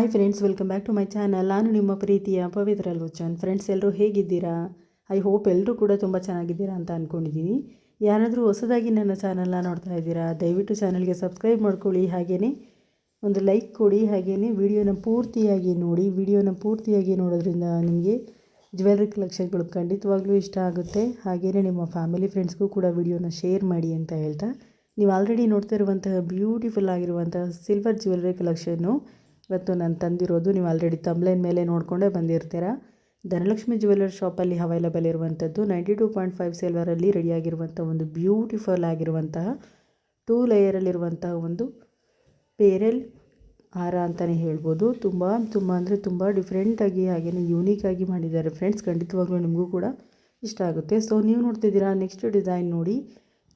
Hi friends welcome back to my channel ನಾನು ನಿಮ್ಮ ಪ್ರೀತಿಯ ಪವಿತ್ರ ಲೋಚನ್. ಫ್ರೆಂಡ್ಸ್ ಎಲ್ಲರೂ ಹೇಗಿದ್ದೀರಾ? ಐ ಹೋಪ್ ಎಲ್ಲರೂ ಕೂಡ ತುಂಬ ಚೆನ್ನಾಗಿದ್ದೀರಾ ಅಂತ ಅಂದ್ಕೊಂಡಿದ್ದೀನಿ ಯಾರಾದರೂ ಹೊಸದಾಗಿ ನನ್ನ ಚಾನಲ್ನ ನೋಡ್ತಾ ಇದ್ದೀರಾ, ದಯವಿಟ್ಟು ಚಾನಲ್ಗೆ ಸಬ್ಸ್ಕ್ರೈಬ್ ಮಾಡ್ಕೊಳ್ಳಿ. ಹಾಗೆಯೇ ಒಂದು ಲೈಕ್ ಕೊಡಿ ಹಾಗೆಯೇ ವಿಡಿಯೋನ ಪೂರ್ತಿಯಾಗಿ ನೋಡಿ. ವಿಡಿಯೋನ ಪೂರ್ತಿಯಾಗಿ ನೋಡೋದ್ರಿಂದ ನಿಮಗೆ ಜ್ಯುವೆಲ್ರಿ ಕಲೆಕ್ಷನ್ಗಳು ಖಂಡಿತವಾಗ್ಲೂ ಇಷ್ಟ ಆಗುತ್ತೆ. ಹಾಗೆಯೇ ನಿಮ್ಮ ಫ್ಯಾಮಿಲಿ ಫ್ರೆಂಡ್ಸ್ಗೂ ಕೂಡ ವಿಡಿಯೋನ ಶೇರ್ ಮಾಡಿ ಅಂತ ಹೇಳ್ತಾ. ನೀವು ಆಲ್ರೆಡಿ ನೋಡ್ತಾ ಇರುವಂತಹ ಬ್ಯೂಟಿಫುಲ್ ಆಗಿರುವಂತಹ ಸಿಲ್ವರ್ ಜ್ಯುವೆಲ್ರಿ ಕಲೆಕ್ಷನ್ನು ಇವತ್ತು ನಾನು ತಂದಿರೋದು, ನೀವು ಆಲ್ರೆಡಿ ತಮ್ಲೈನ್ ಮೇಲೆ ನೋಡಿಕೊಂಡೇ ಬಂದಿರ್ತೀರ? ಧನಲಕ್ಷ್ಮಿ ಜ್ಯುವೆಲ್ಲರ್ ಶಾಪಲ್ಲಿ ಅವೈಲಬಲ್ ಇರುವಂಥದ್ದು ನೈಂಟಿ ಟೂ ಪಾಯಿಂಟ್ ಫೈವ್ ಸಿಲ್ವರಲ್ಲಿ ರೆಡಿಯಾಗಿರುವಂಥ ಒಂದು ಬ್ಯೂಟಿಫುಲ್ ಆಗಿರುವಂತಹ ಟೂ ಲೇಯರಲ್ಲಿರುವಂತಹ ಒಂದು ಪೇರೆಲ್ ಹಾರ ಅಂತಲೇ ಹೇಳ್ಬೋದು. ತುಂಬ ತುಂಬ ಅಂದರೆ ತುಂಬ ಡಿಫ್ರೆಂಟಾಗಿ ಹಾಗೆಯೇ ಯೂನಿಕಾಗಿ ಮಾಡಿದ್ದಾರೆ. ಫ್ರೆಂಡ್ಸ್ ಖಂಡಿತವಾಗ್ಲೂ ನಿಮಗೂ ಕೂಡ ಇಷ್ಟ ಆಗುತ್ತೆ. ಸೊ ನೀವು ನೋಡ್ತಿದ್ದೀರಾ ನೆಕ್ಸ್ಟ್ ಡಿಸೈನ್ ನೋಡಿ.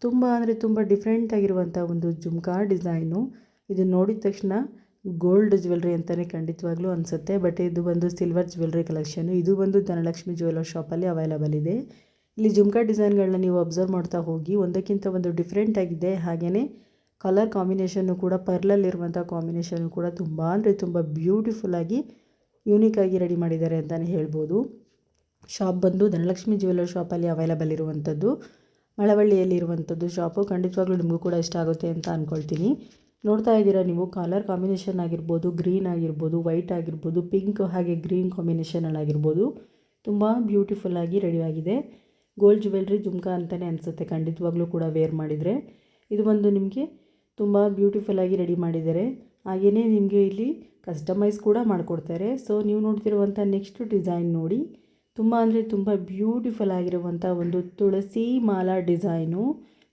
ತುಂಬ ಅಂದರೆ ತುಂಬ ಡಿಫ್ರೆಂಟ್ ಆಗಿರುವಂಥ ಒಂದು ಜುಮ್ಕಾ ಡಿಸೈನು ಇದನ್ನು ನೋಡಿದ ತಕ್ಷಣ ಗೋಲ್ಡ್ ಜ್ಯುವೆಲ್ರಿ ಅಂತಲೇ ಖಂಡಿತವಾಗ್ಲೂ ಅನಿಸುತ್ತೆ. ಬಟ್ ಇದು ಬಂದು ಸಿಲ್ವರ್ ಜ್ಯುವೆಲ್ರಿ ಕಲೆಕ್ಷನು ಇದು ಬಂದು ಧನಲಕ್ಷ್ಮಿ ಜ್ಯುವೆಲ್ಲರ್ ಶಾಪಲ್ಲಿ ಅವೈಲಬಲ್ ಇದೆ. ಇಲ್ಲಿ ಜುಮ್ಕಾ ಡಿಸೈನ್ಗಳನ್ನ ನೀವು ಅಬ್ಸರ್ವ್ ಮಾಡ್ತಾ ಹೋಗಿ, ಒಂದಕ್ಕಿಂತ ಒಂದು ಡಿಫ್ರೆಂಟ್ ಆಗಿದೆ. ಹಾಗೆಯೇ ಕಲರ್ ಕಾಂಬಿನೇಷನ್ನು ಕೂಡ ಪರ್ಲಲ್ಲಿರುವಂಥ ಕಾಂಬಿನೇಷನ್ನು ಕೂಡ ತುಂಬ ಅಂದರೆ ತುಂಬ ಬ್ಯೂಟಿಫುಲ್ಲಾಗಿ ಆಗಿ ರೆಡಿ ಮಾಡಿದ್ದಾರೆ ಅಂತಲೇ ಹೇಳ್ಬೋದು. ಶಾಪ್ ಬಂದು ಧನಲಕ್ಷ್ಮಿ ಜ್ಯುವೆಲ್ಲರ್ ಶಾಪಲ್ಲಿ ಅವೈಲಬಲ್ ಇರುವಂಥದ್ದು ಮಳವಳ್ಳಿಯಲ್ಲಿರುವಂಥದ್ದು ಶಾಪು ಖಂಡಿತವಾಗ್ಲೂ ನಿಮಗೂ ಕೂಡ ಇಷ್ಟ ಆಗುತ್ತೆ ಅಂತ ಅಂದ್ಕೊಳ್ತೀನಿ ನೋಡ್ತಾ ಇದ್ದೀರಾ ನೀವು? ಕಲರ್ ಕಾಂಬಿನೇಷನ್ ಆಗಿರ್ಬೋದು ಗ್ರೀನ್ ಆಗಿರ್ಬೋದು ವೈಟ್ ಆಗಿರ್ಬೋದು ಪಿಂಕ್ ಹಾಗೆ ಗ್ರೀನ್ ಕಾಂಬಿನೇಷನಲ್ಲಾಗಿರ್ಬೋದು ತುಂಬ ಬ್ಯೂಟಿಫುಲ್ಲಾಗಿ ರೆಡಿಯಾಗಿದೆ ಗೋಲ್ಡ್ ಜ್ಯುವೆಲ್ರಿ ಜುಮ್ಕಾ ಅಂತಲೇ ಅನಿಸುತ್ತೆ. ಖಂಡಿತವಾಗ್ಲೂ ಕೂಡ ವೇರ್ ಮಾಡಿದರೆ. ಇದು ಬಂದು ನಿಮಗೆ ತುಂಬ ಬ್ಯೂಟಿಫುಲ್ಲಾಗಿ ರೆಡಿ ಮಾಡಿದ್ದಾರೆ. ಹಾಗೆಯೇ ನಿಮಗೆ ಇಲ್ಲಿ ಕಸ್ಟಮೈಸ್ ಕೂಡ ಮಾಡಿಕೊಡ್ತಾರೆ. ಸೊ ನೀವು ನೋಡ್ತಿರುವಂಥ ನೆಕ್ಸ್ಟ್ ಡಿಸೈನ್ ನೋಡಿ. ತುಂಬ ಅಂದರೆ ತುಂಬ ಬ್ಯೂಟಿಫುಲ್ ಆಗಿರುವಂಥ ಒಂದು ತುಳಸಿ ಮಾಲಾ ಡಿಸೈನು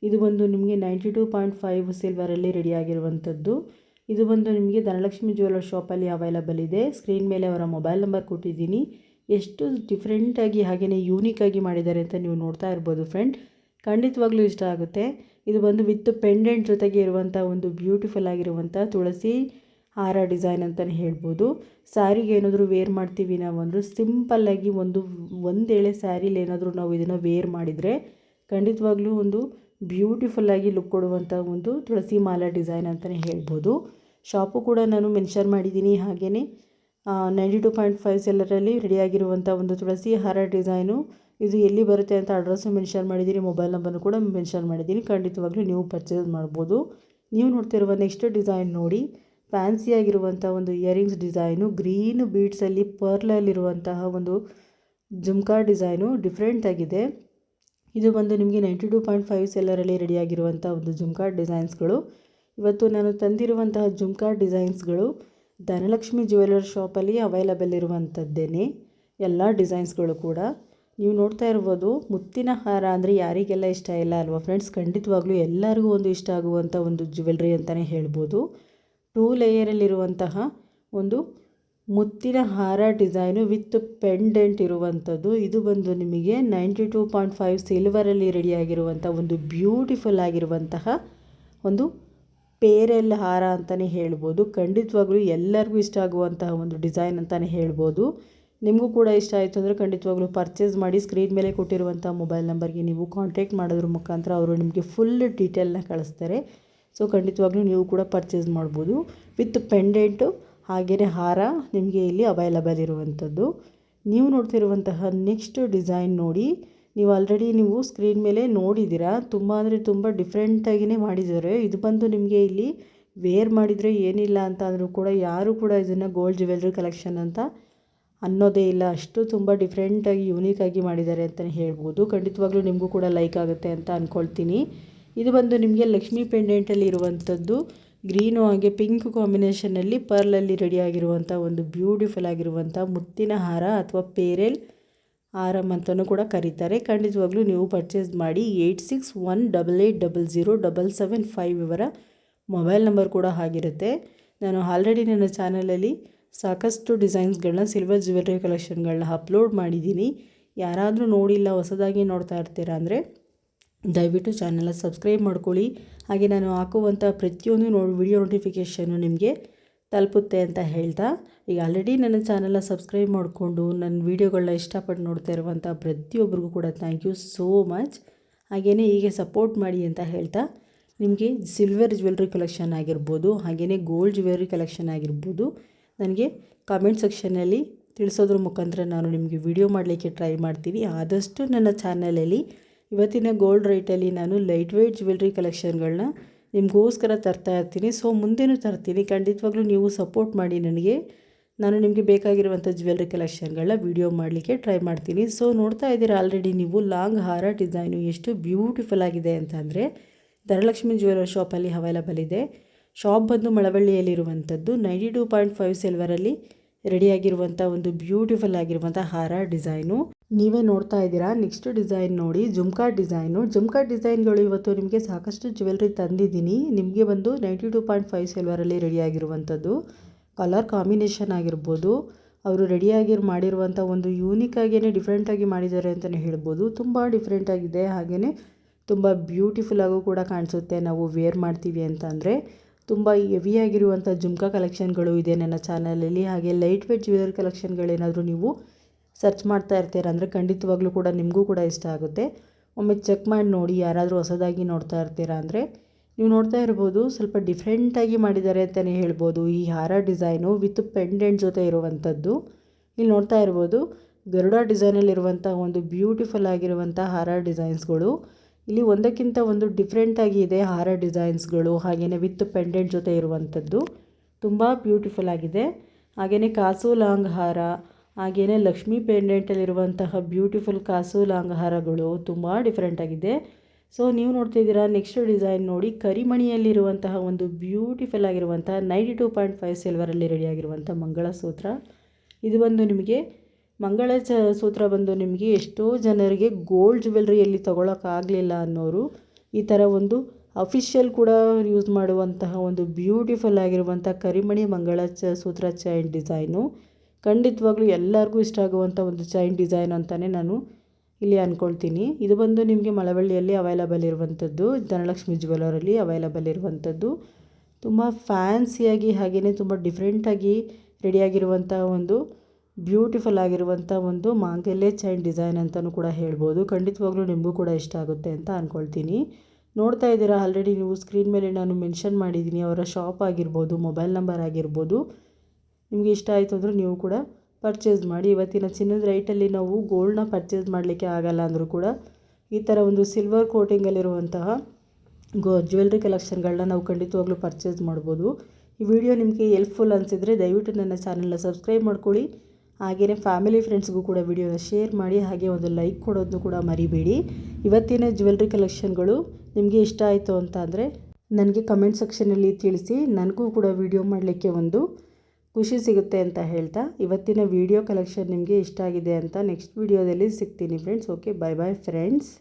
ಇದು ಬಂದು ನಿಮಗೆ ನೈಂಟಿ ಟೂ ಪಾಯಿಂಟ್ ಫೈವ್ ಸಿಲ್ವರಲ್ಲಿ ರೆಡಿಯಾಗಿರುವಂಥದ್ದು ಇದು ಬಂದು ನಿಮಗೆ ಧನಲಕ್ಷ್ಮಿ ಜ್ಯುವೆಲ್ಲರ್ ಶಾಪಲ್ಲಿ ಅವೈಲಬಲ್ ಇದೆ. ಸ್ಕ್ರೀನ್ ಮೇಲೆ ಅವರ ಮೊಬೈಲ್ ನಂಬರ್ ಕೊಟ್ಟಿದ್ದೀನಿ. ಎಷ್ಟು ಡಿಫ್ರೆಂಟಾಗಿ ಹಾಗೆಯೇ ಯೂನಿಕಾಗಿ ಮಾಡಿದ್ದಾರೆ ಅಂತ ನೀವು ನೋಡ್ತಾ ಇರ್ಬೋದು ಫ್ರೆಂಡ್ ಖಂಡಿತವಾಗ್ಲೂ ಇಷ್ಟ ಆಗುತ್ತೆ. ಇದು ಬಂದು ವಿತ್ ಪೆಂಡೆಂಟ್ ಜೊತೆಗೆ ಇರುವಂಥ ಒಂದು ಬ್ಯೂಟಿಫುಲ್ ಆಗಿರುವಂಥ ತುಳಸಿ ಹಾರ ಡಿಸೈನ್ ಅಂತಲೇ ಹೇಳ್ಬೋದು. ಸ್ಯಾರಿಗೆ ಏನಾದರೂ ವೇರ್ ಮಾಡ್ತೀವಿ ನಾವು ಅಂದರೆ ಸಿಂಪಲ್ಲಾಗಿ ಒಂದು ಒಂದೇಳೆ ಸ್ಯಾರಿಲಿ ಏನಾದರೂ ನಾವು ಇದನ್ನು ವೇರ್ ಮಾಡಿದರೆ ಖಂಡಿತವಾಗ್ಲೂ ಒಂದು ಬ್ಯೂಟಿಫುಲ್ಲಾಗಿ ಲುಕ್ ಕೊಡುವಂಥ ಒಂದು ತುಳಸಿ ಮಾಲಾ ಡಿಸೈನ್ ಅಂತಲೇ ಹೇಳ್ಬೋದು. ಶಾಪು ಕೂಡ ನಾನು ಮೆನ್ಷನ್ ಮಾಡಿದ್ದೀನಿ ಹಾಗೆಯೇ ನೈಂಟಿ ಟು ಪಾಯಿಂಟ್ ಫೈವ್ ಸೆಲ್ಲರಲ್ಲಿ ರೆಡಿಯಾಗಿರುವಂಥ ಒಂದು ತುಳಸಿ ಹಾರ ಡಿಸೈನು ಇದು ಎಲ್ಲಿ ಬರುತ್ತೆ ಅಂತ ಅಡ್ರೆಸ್ಸು ಮೆನ್ಷನ್ ಮಾಡಿದ್ದೀನಿ. ಮೊಬೈಲ್ ನಂಬರ್ನು ಕೂಡ ಮೆನ್ಷನ್ ಮಾಡಿದ್ದೀನಿ. ಖಂಡಿತವಾಗ್ಲೂ ನೀವು ಪರ್ಚೇಸ್ ಮಾಡ್ಬೋದು. ನೀವು ನೋಡ್ತಿರುವ ನೆಕ್ಸ್ಟ್ ಡಿಸೈನ್ ನೋಡಿ. ಫ್ಯಾನ್ಸಿಯಾಗಿರುವಂಥ ಒಂದು ಇಯರಿಂಗ್ಸ್ ಡಿಸೈನು ಗ್ರೀನ್ ಬೀಡ್ಸಲ್ಲಿ ಪರ್ಲಲ್ಲಿರುವಂತಹ ಒಂದು ಜುಮ್ಕಾ ಡಿಸೈನು ಡಿಫ್ರೆಂಟ್ ಆಗಿದೆ. ಇದು ಬಂದು ನಿಮಗೆ ನೈಂಟಿ ಟು ಪಾಯಿಂಟ್ ಫೈವ್ ಸೆಲ್ಲರಲ್ಲಿ ರೆಡಿಯಾಗಿರುವಂಥ ಒಂದು ಜುಮ್ಕಾ ಡಿಸೈನ್ಸ್ಗಳು. ಇವತ್ತು ನಾನು ತಂದಿರುವಂತಹ ಜುಮ್ಕಾ ಡಿಸೈನ್ಸ್ಗಳು ಧನಲಕ್ಷ್ಮಿ ಜ್ಯುವೆಲ್ಲರ್ ಶಾಪಲ್ಲಿ ಅವೈಲಬಲ್ ಇರುವಂಥದ್ದೇನೆ. ಎಲ್ಲ ಡಿಸೈನ್ಸ್ಗಳು ಕೂಡ. ನೀವು ನೋಡ್ತಾ ಇರ್ಬೋದು, ಮುತ್ತಿನ ಹಾರ ಅಂದರೆ ಯಾರಿಗೆಲ್ಲ ಇಷ್ಟ ಇಲ್ಲ ಅಲ್ವಾ ಫ್ರೆಂಡ್ಸ್ ಖಂಡಿತವಾಗ್ಲೂ ಎಲ್ಲರಿಗೂ ಒಂದು ಇಷ್ಟ ಆಗುವಂಥ ಒಂದು ಜ್ಯುವೆಲ್ರಿ ಅಂತಲೇ ಹೇಳ್ಬೋದು. ಟೂ ಲೇಯರಲ್ಲಿರುವಂತಹ ಒಂದು ಮುತ್ತಿನ ಹಾರ ಡಿಸೈನು ವಿತ್ ಪೆಂಡೆಂಟ್ ಇರುವಂಥದ್ದು. ಇದು ಬಂದು ನಿಮಗೆ ನೈಂಟಿ ಟೂ ಪಾಯಿಂಟ್ ಫೈವ್ ಸಿಲ್ವರಲ್ಲಿ ರೆಡಿಯಾಗಿರುವಂಥ ಒಂದು ಬ್ಯೂಟಿಫುಲ್ ಆಗಿರುವಂತಹ ಒಂದು ಪೇರೆಲ್ ಹಾರ ಅಂತಲೇ ಹೇಳ್ಬೋದು. ಖಂಡಿತವಾಗ್ಲೂ ಎಲ್ಲರಿಗೂ ಇಷ್ಟ ಆಗುವಂತಹ ಒಂದು ಡಿಸೈನ್ ಅಂತಲೇ ಹೇಳ್ಬೋದು. ನಿಮಗೂ ಕೂಡ ಇಷ್ಟ ಆಯಿತು ಅಂದರೆ ಖಂಡಿತವಾಗ್ಲೂ ಪರ್ಚೇಸ್ ಮಾಡಿ ಸ್ಕ್ರೀನ್ ಮೇಲೆ ಕೊಟ್ಟಿರುವಂಥ ಮೊಬೈಲ್ ನಂಬರ್ಗೆ ನೀವು ಕಾಂಟ್ಯಾಕ್ಟ್ ಮಾಡೋದ್ರ ಮುಖಾಂತರ ಅವರು ನಿಮಗೆ ಫುಲ್ ಡೀಟೇಲ್ನ ಕಳಿಸ್ತಾರೆ. ಸೊ, ಖಂಡಿತವಾಗ್ಲೂ ನೀವು ಕೂಡ ಪರ್ಚೇಸ್ ಮಾಡ್ಬೋದು. ವಿತ್ ಪೆಂಡೆಂಟು ಹಾಗೆಯೇ ಹಾರ ನಿಮಗೆ ಇಲ್ಲಿ ಅವೈಲಬಲ್ ಇರುವಂಥದ್ದು. ನೀವು ನೋಡ್ತಿರುವಂತಹ ನೆಕ್ಸ್ಟ್ ಡಿಸೈನ್ ನೋಡಿ. ನೀವು ಆಲ್ರೆಡಿ ನೀವು ಸ್ಕ್ರೀನ್ ಮೇಲೆ ನೋಡಿದ್ದೀರಾ? ತುಂಬ ಅಂದರೆ ತುಂಬ ಡಿಫ್ರೆಂಟಾಗಿಯೇ ಮಾಡಿದ್ದಾರೆ. ಇದು ಬಂದು ನಿಮಗೆ ಇಲ್ಲಿ ವೇರ್ ಮಾಡಿದರೆ ಏನಿಲ್ಲ ಅಂತ ಅಂದರೂ ಕೂಡ ಯಾರೂ ಕೂಡ ಇದನ್ನು ಗೋಲ್ಡ್ ಜ್ಯುವೆಲ್ರಿ ಕಲೆಕ್ಷನ್ ಅಂತ ಅನ್ನೋದೇ ಇಲ್ಲ. ಅಷ್ಟು ತುಂಬ ಡಿಫ್ರೆಂಟಾಗಿ ಯೂನಿಕಾಗಿ ಮಾಡಿದ್ದಾರೆ ಅಂತಲೇ ಹೇಳ್ಬೋದು. ಖಂಡಿತವಾಗ್ಲೂ ನಿಮಗೂ ಕೂಡ ಲೈಕ್ ಆಗುತ್ತೆ ಅಂತ ಅಂದ್ಕೊಳ್ತೀನಿ ಇದು ಬಂದು ನಿಮಗೆ ಲಕ್ಷ್ಮೀ ಪೆಂಡೆಂಟಲ್ಲಿ ಇರುವಂಥದ್ದು. ಗ್ರೀನು ಹಾಗೆ ಪಿಂಕ್ ಕಾಂಬಿನೇಷನಲ್ಲಿ ಪರ್ಲಲ್ಲಿ ರೆಡಿಯಾಗಿರುವಂಥ ಒಂದು ಬ್ಯೂಟಿಫುಲ್ ಆಗಿರುವಂಥ ಮುತ್ತಿನ ಹಾರ ಅಥವಾ ಪೇರೆಲ್ ಆರಮ್ ಅಂತಲೂ ಕೂಡ ಕರೀತಾರೆ. ಖಂಡಿತವಾಗ್ಲೂ ನೀವು ಪರ್ಚೇಸ್ ಮಾಡಿ eight six one double eight double zero double seven five ಇವರ ಮೊಬೈಲ್ ನಂಬರ್ ಕೂಡ ಆಗಿರುತ್ತೆ. ನಾನು ಆಲ್ರೆಡಿ ನನ್ನ ಚಾನಲಲ್ಲಿ ಸಾಕಷ್ಟು ಡಿಸೈನ್ಸ್ಗಳನ್ನ ಸಿಲ್ವರ್ ಜ್ಯುವೆಲ್ರಿ ಕಲೆಕ್ಷನ್ಗಳನ್ನ ಅಪ್ಲೋಡ್ ಮಾಡಿದ್ದೀನಿ. ಯಾರಾದರೂ ನೋಡಿಲ್ಲ, ಹೊಸದಾಗಿ ನೋಡ್ತಾ ಇರ್ತೀರಾ ಅಂದರೆ ದಯವಿಟ್ಟು ಚಾನಲ್ನ ಸಬ್ಸ್ಕ್ರೈಬ್ ಮಾಡ್ಕೊಳ್ಳಿ. ಹಾಗೆ ನಾನು ಹಾಕುವಂಥ ಪ್ರತಿಯೊಂದು ನೋ ವಿಡಿಯೋ ನೋಟಿಫಿಕೇಷನ್ನು ನಿಮಗೆ ತಲುಪುತ್ತೆ ಅಂತ ಹೇಳ್ತಾ. ಈಗ ಆಲ್ರೆಡಿ ನನ್ನ ಚಾನಲ್ನ ಸಬ್ಸ್ಕ್ರೈಬ್ ಮಾಡಿಕೊಂಡು ನನ್ನ ವೀಡಿಯೋಗಳನ್ನ ಇಷ್ಟಪಟ್ಟು ನೋಡ್ತಾ ಇರುವಂಥ ಪ್ರತಿಯೊಬ್ಬರಿಗೂ ಕೂಡ ಥ್ಯಾಂಕ್ ಯು ಸೋ ಮಚ್ ಹಾಗೆಯೇ ಹೀಗೆ ಸಪೋರ್ಟ್ ಮಾಡಿ ಅಂತ ಹೇಳ್ತಾ, ನಿಮಗೆ ಸಿಲ್ವರ್ ಜ್ಯುವೆಲ್ರಿ ಕಲೆಕ್ಷನ್ ಆಗಿರ್ಬೋದು ಹಾಗೆಯೇ ಗೋಲ್ಡ್ ಜ್ಯುವೆಲ್ರಿ ಕಲೆಕ್ಷನ್ ಆಗಿರ್ಬೋದು, ನನಗೆ ಕಾಮೆಂಟ್ ಸೆಕ್ಷನಲ್ಲಿ ತಿಳಿಸೋದ್ರ ಮುಖಾಂತರ ನಾನು ನಿಮಗೆ ವಿಡಿಯೋ ಮಾಡಲಿಕ್ಕೆ ಟ್ರೈ ಮಾಡ್ತೀನಿ. ಆದಷ್ಟು ನನ್ನ ಚಾನಲಲ್ಲಿ ಇವತ್ತಿನ ಗೋಲ್ಡ್ ರೇಟಲ್ಲಿ ನಾನು ಲೈಟ್ ವೇಟ್ ಜ್ಯುವೆಲ್ರಿ ಕಲೆಕ್ಷನ್ಗಳನ್ನ ನಿಮಗೋಸ್ಕರ ತರ್ತಾ ಇರ್ತೀನಿ. ಸೊ ಮುಂದೆನೂ ತರ್ತೀನಿ. ಖಂಡಿತವಾಗ್ಲೂ ನೀವು ಸಪೋರ್ಟ್ ಮಾಡಿ ನನಗೆ. ನಾನು ನಿಮಗೆ ಬೇಕಾಗಿರುವಂಥ ಜ್ಯುವೆಲ್ರಿ ಕಲೆಕ್ಷನ್ಗಳನ್ನ ವಿಡಿಯೋ ಮಾಡಲಿಕ್ಕೆ ಟ್ರೈ ಮಾಡ್ತೀನಿ. ಸೊ ನೋಡ್ತಾ ಇದ್ದೀರಾ ಆಲ್ರೆಡಿ ನೀವು ಲಾಂಗ್ ಹಾರ ಡಿಸೈನು ಎಷ್ಟು ಬ್ಯೂಟಿಫುಲ್ ಆಗಿದೆ ಅಂತಂದರೆ ಧನಲಕ್ಷ್ಮಿ ಜ್ಯುವೆಲರ್ ಶಾಪಲ್ಲಿ ಅವೈಲಬಲ್ ಇದೆ. ಶಾಪ್ ಬಂದು ಮಳವಳ್ಳಿಯಲ್ಲಿರುವಂಥದ್ದು ನೈಂಟಿ ಟೂ ಪಾಯಿಂಟ್ ಫೈವ್ ಸಿಲ್ವರಲ್ಲಿ ರೆಡಿಯಾಗಿರುವಂಥ ಒಂದು ಬ್ಯೂಟಿಫುಲ್ ಆಗಿರುವಂಥ ಹಾರ ಡಿಸೈನು ನೀವೇ ನೋಡ್ತಾ ಇದ್ದೀರಾ? ನೆಕ್ಸ್ಟ್ ಡಿಸೈನ್ ನೋಡಿ ಜುಮ್ಕಾ ಡಿಸೈನು ಜುಮ್ಕಾ ಡಿಸೈನ್ಗಳು ಇವತ್ತು ನಿಮಗೆ ಸಾಕಷ್ಟು ಜ್ಯುವೆಲ್ರಿ ತಂದಿದ್ದೀನಿ. ನಿಮಗೆ ಬಂದು ನೈಂಟಿ ಟೂ ಪಾಯಿಂಟ್ ಫೈವ್ ಸಿಲ್ವರಲ್ಲಿ ರೆಡಿಯಾಗಿರುವಂಥದ್ದು ಕಲರ್ ಕಾಂಬಿನೇಷನ್ ಆಗಿರ್ಬೋದು. ಅವರು ರೆಡಿಯಾಗಿ ಮಾಡಿರುವಂಥ ಒಂದು ಯೂನಿಕ್ ಆಗಿಯೇ ಡಿಫ್ರೆಂಟಾಗಿ ಮಾಡಿದ್ದಾರೆ ಅಂತಲೇ ಹೇಳ್ಬೋದು. ತುಂಬ ಡಿಫ್ರೆಂಟಾಗಿದೆ ಹಾಗೆಯೇ ತುಂಬ ಬ್ಯೂಟಿಫುಲ್ಲಾಗೂ ಕೂಡ ಕಾಣಿಸುತ್ತೆ ನಾವು ವೇರ್ ಮಾಡ್ತೀವಿ ಅಂತಂದರೆ. ತುಂಬ ಹೆವಿಯಾಗಿರುವಂಥ ಜುಮ್ಕಾ ಕಲೆಕ್ಷನ್ಗಳು ಇದೆ ನನ್ನ ಚಾನಲಲ್ಲಿ ಹಾಗೆ ಲೈಟ್ ವೇಟ್ ಜ್ಯುವೆಲರಿ ಕಲೆಕ್ಷನ್ಗಳೇನಾದರೂ ನೀವು ಸರ್ಚ್ ಮಾಡ್ತಾ ಇರ್ತೀರ ಅಂದರೆ ಖಂಡಿತವಾಗ್ಲೂ ಕೂಡ ನಿಮಗೂ ಕೂಡ ಇಷ್ಟ ಆಗುತ್ತೆ. ಒಮ್ಮೆ ಚೆಕ್ ಮಾಡಿ ನೋಡಿ, ಯಾರಾದರೂ ಹೊಸದಾಗಿ ನೋಡ್ತಾ ಇರ್ತೀರಾ ಅಂದರೆ ನೀವು ನೋಡ್ತಾ ಇರ್ಬೋದು, ಸ್ವಲ್ಪ ಡಿಫ್ರೆಂಟಾಗಿ ಮಾಡಿದ್ದಾರೆ ಅಂತಲೇ ಹೇಳ್ಬೋದು. ಈ ಹಾರ ಡಿಸೈನು ವಿತ್ ಪೆಂಡೆಂಟ್ ಜೊತೆ ಇರುವಂಥದ್ದು. ಇಲ್ಲಿ ನೋಡ್ತಾ ಇರ್ಬೋದು, ಗರುಡ ಡಿಸೈನಲ್ಲಿರುವಂಥ ಒಂದು ಬ್ಯೂಟಿಫುಲ್ ಆಗಿರುವಂಥ ಹಾರ ಡಿಸೈನ್ಸ್ಗಳು. ಇಲ್ಲಿ ಒಂದಕ್ಕಿಂತ ಒಂದು ಡಿಫ್ರೆಂಟಾಗಿ ಇದೆ ಹಾರ ಡಿಸೈನ್ಸ್ಗಳು ಹಾಗೆಯೇ ವಿತ್ ಪೆಂಡೆಂಟ್ ಜೊತೆ ಇರುವಂಥದ್ದು. ತುಂಬ ಬ್ಯೂಟಿಫುಲ್ ಆಗಿದೆ. ಹಾಗೆಯೇ ಕಾಸು ಲಾಂಗ್ ಹಾರ ಹಾಗೆಯೇ ಲಕ್ಷ್ಮೀ ಪೆಂಡೆಂಟಲ್ಲಿರುವಂತಹ ಬ್ಯೂಟಿಫುಲ್ ಕಾಸು ಲಾಂಗಹಾರಗಳು ತುಂಬ ಡಿಫ್ರೆಂಟಾಗಿದೆ ಸೊ ನೀವು ನೋಡ್ತಿದ್ದೀರಾ ನೆಕ್ಸ್ಟ್ ಡಿಸೈನ್ ನೋಡಿ, ಕರಿಮಣಿಯಲ್ಲಿರುವಂತಹ ಒಂದು ಬ್ಯೂಟಿಫುಲ್ ಆಗಿರುವಂಥ ನೈಂಟಿ ಟೂ ಪಾಯಿಂಟ್ ಫೈವ್ ಸಿಲ್ವರಲ್ಲಿ ರೆಡಿಯಾಗಿರುವಂಥ ಮಂಗಳಸೂತ್ರ. ಇದು ಬಂದು ನಿಮಗೆ, ಮಂಗಳ ಚ, ಸೂತ್ರ ಬಂದು ನಿಮಗೆ ಎಷ್ಟೋ ಜನರಿಗೆ ಗೋಲ್ಡ್ ಜ್ಯುವೆಲ್ರಿಯಲ್ಲಿ ತೊಗೊಳಕ್ಕಾಗಲಿಲ್ಲ ಅನ್ನೋರು, ಈ ಥರ ಒಂದು ಅಫಿಷಿಯಲ್ ಕೂಡ ಯೂಸ್ ಮಾಡುವಂತಹ ಒಂದು ಬ್ಯೂಟಿಫುಲ್ ಆಗಿರುವಂಥ ಕರಿಮಣಿ ಮಂಗಳ ಚ, ಸೂತ್ರ ಚೈನ್ ಡಿಸೈನು ಖಂಡಿತವಾಗ್ಲೂ ಎಲ್ಲರಿಗೂ ಇಷ್ಟ ಆಗುವಂಥ ಒಂದು ಚೈನ್ ಡಿಸೈನ್ ಅಂತಲೇ ನಾನು ಇಲ್ಲಿ ಅಂದ್ಕೊಳ್ತೀನಿ ಇದು ಬಂದು ನಿಮಗೆ ಮಳವಳ್ಳಿಯಲ್ಲಿ ಅವೈಲಬಲ್ ಇರುವಂಥದ್ದು, ಧನಲಕ್ಷ್ಮಿ ಜ್ಯುವೆಲರಲ್ಲಿ ಅವೈಲಬಲ್ ಇರುವಂಥದ್ದು. ತುಂಬ ಫ್ಯಾನ್ಸಿಯಾಗಿ ಹಾಗೆಯೇ ತುಂಬ ಡಿಫ್ರೆಂಟಾಗಿ ರೆಡಿಯಾಗಿರುವಂಥ ಒಂದು ಬ್ಯೂಟಿಫುಲ್ ಆಗಿರುವಂಥ ಒಂದು ಮಾಂಗಲ್ಯ ಚೈನ್ ಡಿಸೈನ್ ಅಂತಲೂ ಕೂಡ ಹೇಳ್ಬೋದು. ಖಂಡಿತವಾಗ್ಲೂ ನಿಮಗೂ ಕೂಡ ಇಷ್ಟ ಆಗುತ್ತೆ ಅಂತ ಅಂದ್ಕೊಳ್ತೀನಿ ನೋಡ್ತಾ ಇದ್ದೀರಾ ಆಲ್ರೆಡಿ ನೀವು ಸ್ಕ್ರೀನ್ ಮೇಲೆ ನಾನು ಮೆನ್ಷನ್ ಮಾಡಿದ್ದೀನಿ, ಅವರ ಶಾಪ್ ಆಗಿರ್ಬೋದು ಮೊಬೈಲ್ ನಂಬರ್ ಆಗಿರ್ಬೋದು. ನಿಮಗೆ ಇಷ್ಟ ಆಯಿತು ಅಂದರೆ ನೀವು ಕೂಡ ಪರ್ಚೇಸ್ ಮಾಡಿ. ಇವತ್ತಿನ ಚಿನ್ನದ ರೈಟಲ್ಲಿ ನಾವು ಗೋಲ್ಡ್ನ ಪರ್ಚೇಸ್ ಮಾಡಲಿಕ್ಕೆ ಆಗಲ್ಲ ಅಂದರೂ ಕೂಡ ಈ ಥರ ಒಂದು ಸಿಲ್ವರ್ ಕೋಟಿಂಗಲ್ಲಿರುವಂತಹ ಗೋ ಜ್ಯುವೆಲ್ರಿ ಕಲೆಕ್ಷನ್ಗಳನ್ನ ನಾವು ಖಂಡಿತವಾಗ್ಲೂ ಪರ್ಚೇಸ್ ಮಾಡ್ಬೋದು. ಈ ವಿಡಿಯೋ ನಿಮಗೆ ಹೆಲ್ಪ್ಫುಲ್ ಅನಿಸಿದರೆ ದಯವಿಟ್ಟು ನನ್ನ ಚಾನಲ್ನ ಸಬ್ಸ್ಕ್ರೈಬ್ ಮಾಡ್ಕೊಳ್ಳಿ. ಹಾಗೆಯೇ ಫ್ಯಾಮಿಲಿ ಫ್ರೆಂಡ್ಸ್ಗೂ ಕೂಡ ವಿಡಿಯೋನ ಶೇರ್ ಮಾಡಿ, ಹಾಗೆ ಒಂದು ಲೈಕ್ ಕೊಡೋದನ್ನು ಕೂಡ ಮರಿಬೇಡಿ. ಇವತ್ತಿನ ಜ್ಯುವೆಲ್ರಿ ಕಲೆಕ್ಷನ್ಗಳು ನಿಮಗೆ ಇಷ್ಟ ಆಯಿತು ಅಂತ ಅಂದರೆ ನನಗೆ ಕಮೆಂಟ್ ಸೆಕ್ಷನಲ್ಲಿ ತಿಳಿಸಿ. ನನಗೂ ಕೂಡ ವಿಡಿಯೋ ಮಾಡಲಿಕ್ಕೆ ಒಂದು ಖುಷಿ ಸಿಗುತ್ತೆ ಅಂತ ಹೇಳ್ತಾ ಇವತ್ತಿನ ವಿಡಿಯೋ ಕಲೆಕ್ಷನ್ ನಿಮಗೆ ಇಷ್ಟ ಆಗಿದೆ ಅಂತ ನೆಕ್ಸ್ಟ್ ವಿಡಿಯೋದಲ್ಲಿ ಸಿಗ್ತೀನಿ friends okay bye bye friends